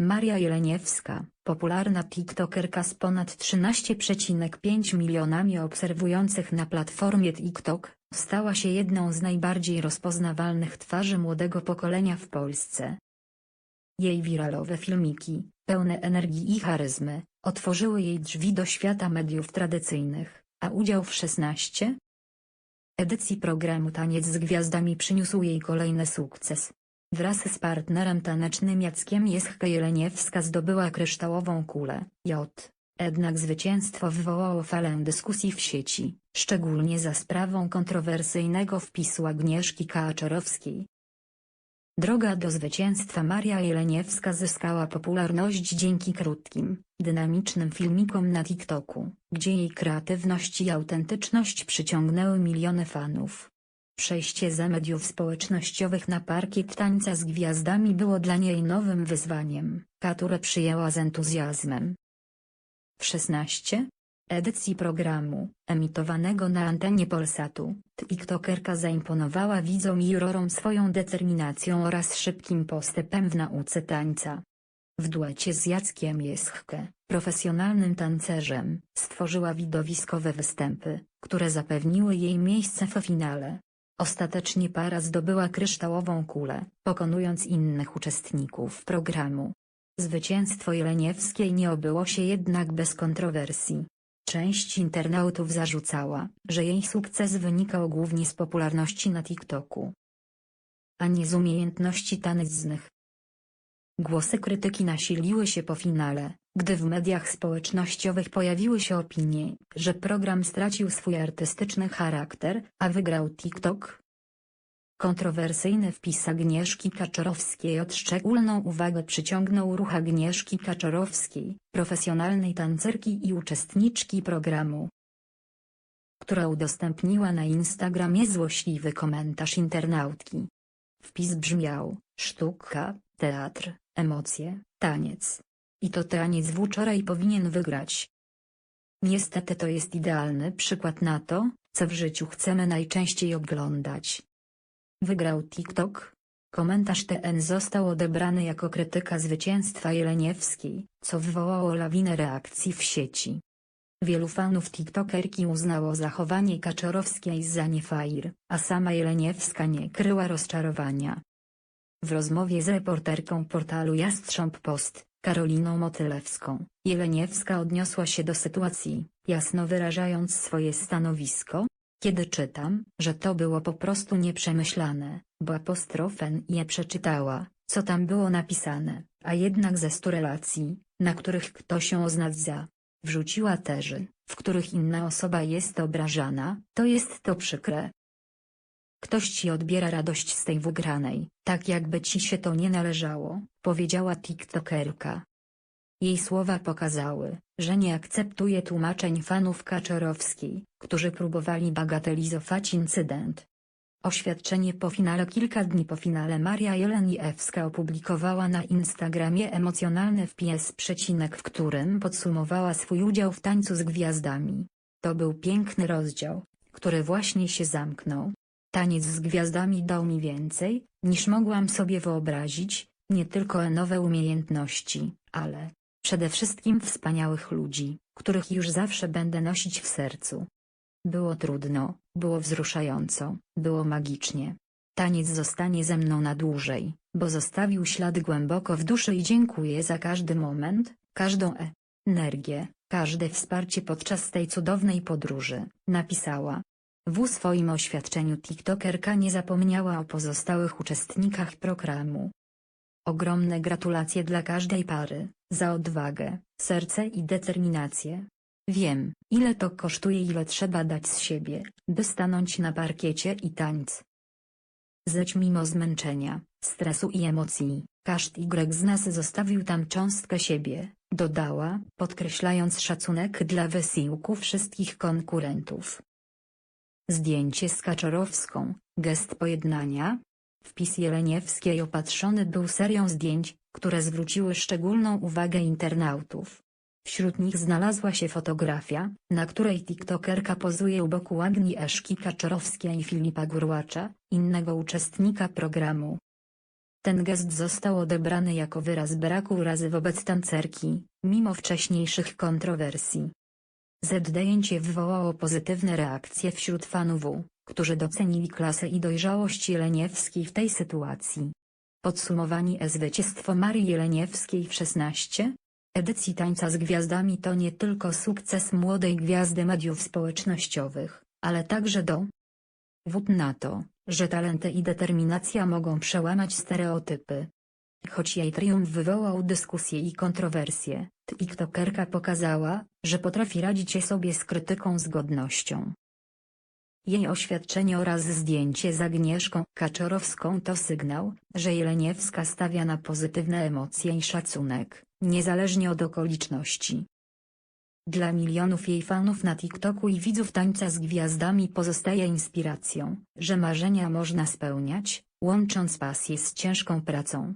Maria Jeleniewska, popularna TikTokerka z ponad 13,5 milionami obserwujących na platformie TikTok, stała się jedną z najbardziej rozpoznawalnych twarzy młodego pokolenia w Polsce. Jej wiralowe filmiki, pełne energii i charyzmy, otworzyły jej drzwi do świata mediów tradycyjnych, a udział w 16 edycji programu Taniec z Gwiazdami przyniósł jej kolejny sukces. Wraz z partnerem tanecznym Jackiem Jeschke Jeleniewska zdobyła kryształową kulę, J. Jednak zwycięstwo wywołało falę dyskusji w sieci, szczególnie za sprawą kontrowersyjnego wpisu Agnieszki Kaczorowskiej. Droga do zwycięstwa Maria Jeleniewska zyskała popularność dzięki krótkim, dynamicznym filmikom na TikToku, gdzie jej kreatywność i autentyczność przyciągnęły miliony fanów. Przejście za mediów społecznościowych na parkiet tańca z gwiazdami było dla niej nowym wyzwaniem, które przyjęła z entuzjazmem. W 16 edycji programu, emitowanego na antenie Polsatu, TikTokerka zaimponowała widzom i jurorom swoją determinacją oraz szybkim postępem w nauce tańca. W duecie z Jackiem Jeschke, profesjonalnym tancerzem, stworzyła widowiskowe występy, które zapewniły jej miejsce w finale. Ostatecznie para zdobyła kryształową kulę, pokonując innych uczestników programu. Zwycięstwo Jeleniewskiej nie obyło się jednak bez kontrowersji. Część internautów zarzucała, że jej sukces wynikał głównie z popularności na TikToku, a nie z umiejętności tanecznych. Głosy krytyki nasiliły się po finale, gdy w mediach społecznościowych pojawiły się opinie, że program stracił swój artystyczny charakter, a wygrał TikTok. Kontrowersyjny wpis Agnieszki Kaczorowskiej od szczególną uwagę przyciągnął ruch Agnieszki Kaczorowskiej, profesjonalnej tancerki i uczestniczki programu, która udostępniła na Instagramie złośliwy komentarz internautki. Wpis brzmiał, sztuka, teatr, emocje, taniec. I to taniec wczoraj powinien wygrać. Niestety to jest idealny przykład na to, co w życiu chcemy najczęściej oglądać. Wygrał TikTok. Komentarz ten został odebrany jako krytyka zwycięstwa Jeleniewskiej, co wywołało lawinę reakcji w sieci. Wielu fanów TikTokerki uznało zachowanie Kaczorowskiej za niefajr, a sama Jeleniewska nie kryła rozczarowania. W rozmowie z reporterką portalu Jastrząb Post, Karoliną Motylewską, Jeleniewska odniosła się do sytuacji, jasno wyrażając swoje stanowisko, kiedy czytam, że to było po prostu nieprzemyślane, bo apostrofen je przeczytała, co tam było napisane, a jednak ze stu relacji, na których ktoś ją oznadza, wrzuciła teży, w których inna osoba jest obrażana, to jest to przykre. Ktoś ci odbiera radość z tej wygranej, tak jakby ci się to nie należało, powiedziała tiktokerka. Jej słowa pokazały, że nie akceptuje tłumaczeń fanów Kaczorowskiej, którzy próbowali bagatelizować incydent. Oświadczenie po finale Kilka dni po finale Maria Jeleniewska opublikowała na Instagramie emocjonalny wpis przecinek w którym podsumowała swój udział w tańcu z gwiazdami. To był piękny rozdział, który właśnie się zamknął. Taniec z gwiazdami dał mi więcej, niż mogłam sobie wyobrazić, nie tylko nowe umiejętności, ale przede wszystkim wspaniałych ludzi, których już zawsze będę nosić w sercu. Było trudno, było wzruszająco, było magicznie. Taniec zostanie ze mną na dłużej, bo zostawił ślady głęboko w duszy i dziękuję za każdy moment, każdą e energię, każde wsparcie podczas tej cudownej podróży, napisała. W swoim oświadczeniu TikTokerka nie zapomniała o pozostałych uczestnikach programu. Ogromne gratulacje dla każdej pary, za odwagę, serce i determinację. Wiem, ile to kosztuje ile trzeba dać z siebie, by stanąć na parkiecie i tańc. Zeć mimo zmęczenia, stresu i emocji, każdy Y z nas zostawił tam cząstkę siebie, dodała, podkreślając szacunek dla wysiłku wszystkich konkurentów. Zdjęcie z Kaczorowską, gest pojednania. Wpis Jeleniewskiej opatrzony był serią zdjęć, które zwróciły szczególną uwagę internautów. Wśród nich znalazła się fotografia, na której tiktokerka pozuje u boku Agnieszki Kaczorowskiej i Filipa Gurłacza, innego uczestnika programu. Ten gest został odebrany jako wyraz braku urazy wobec tancerki, mimo wcześniejszych kontrowersji. Zdjęcie wywołało pozytywne reakcje wśród fanów, którzy docenili klasę i dojrzałość Jeleniewskiej w tej sytuacji. Podsumowanie zwycięstwo Marii Jeleniewskiej w 16 edycji Tańca z Gwiazdami to nie tylko sukces młodej gwiazdy mediów społecznościowych, ale także do wód na to, że talenty i determinacja mogą przełamać stereotypy. Choć jej triumf wywołał dyskusje i kontrowersje, TikTokerka pokazała, że potrafi radzić sobie z krytyką z godnością. Jej oświadczenie oraz zdjęcie z Agnieszką Kaczorowską to sygnał, że Jeleniewska stawia na pozytywne emocje i szacunek, niezależnie od okoliczności. Dla milionów jej fanów na TikToku i widzów tańca z gwiazdami pozostaje inspiracją, że marzenia można spełniać, łącząc pasję z ciężką pracą.